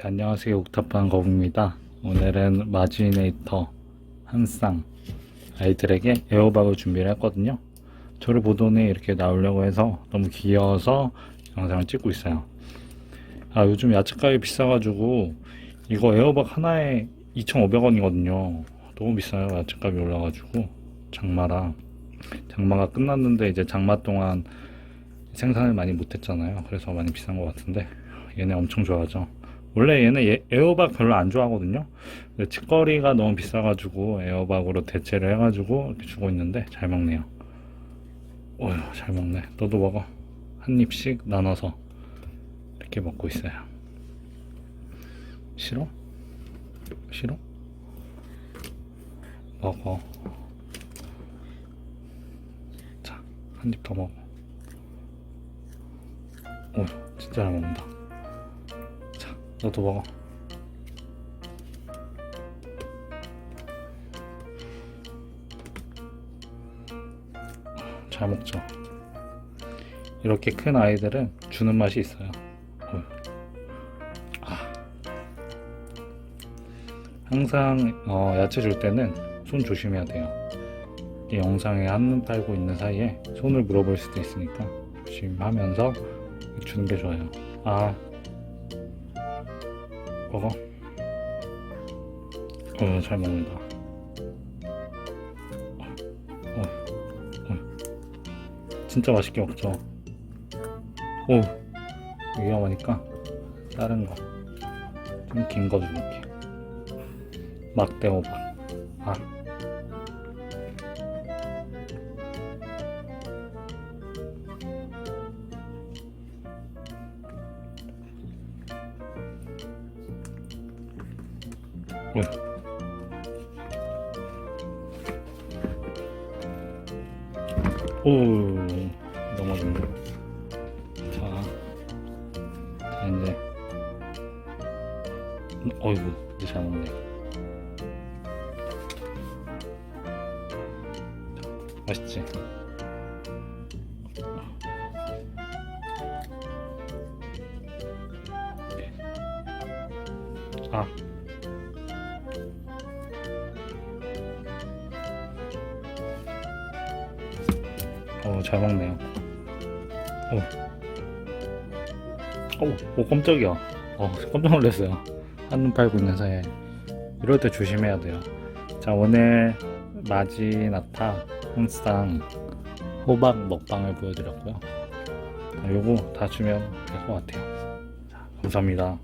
네, 안녕하세요. 옥탑방 거북입니다. 오늘은 마지네이터 한 쌍 아이들에게 에어박을 준비를 했거든요. 저를 보더니 이렇게 나오려고 해서 너무 귀여워서 영상을 찍고 있어요. 아 요즘 야채가게 비싸가지고 이거 에어박 하나에 2,500원이거든요. 너무 비싸요 야채값이 올라가지고. 장마라. 장마가 끝났는데 이제 장마 동안 생산을 많이 못했잖아요. 그래서 많이 비싼 것 같은데 얘네 엄청 좋아하죠 원래 얘는 예- 에어박 별로 안 좋아하거든요. 근데 직거리가 너무 비싸가지고 에어박으로 대체를 해가지고 이렇게 주고 있는데 잘 먹네요. 어휴 잘 먹네. 너도 먹어. 한 입씩 나눠서 이렇게 먹고 있어요. 싫어? 싫어? 먹어. 자, 한 입 더 먹어. 어휴 진짜 잘 먹는다. 자, 너도 먹어. 잘 먹죠. 이렇게 큰 아이들은 주는 맛이 있어요. 아. 항상 어, 야채 줄 때는 손 조심해야 돼요. 이 영상에 한눈 팔고 있는 사이에 손을 물어볼 수도 있으니까 조심하면서 주는 게 좋아요. 아, 먹어. 어, 잘 먹는다. 어, 어, 어. 진짜 맛있게 먹죠. 오, 위험하니까 다른 거. 좀 긴 거 줄게. 막대 호박. 아. 오. 오 넘어졌네 자, 자 이제 음, 어이구 이제 잘 자, 맛있지? 아 어, 잘 먹네요. 어. 어, 오, 깜짝이야. 어, 깜짝 놀랐어요. 한눈 팔고 있는 사이에. 이럴 때 조심해야 돼요. 자, 오늘 마지나타 항상 호박 먹방을 보여드렸고요. 자, 요거 다 주면 될 것 같아요. 자, 감사합니다.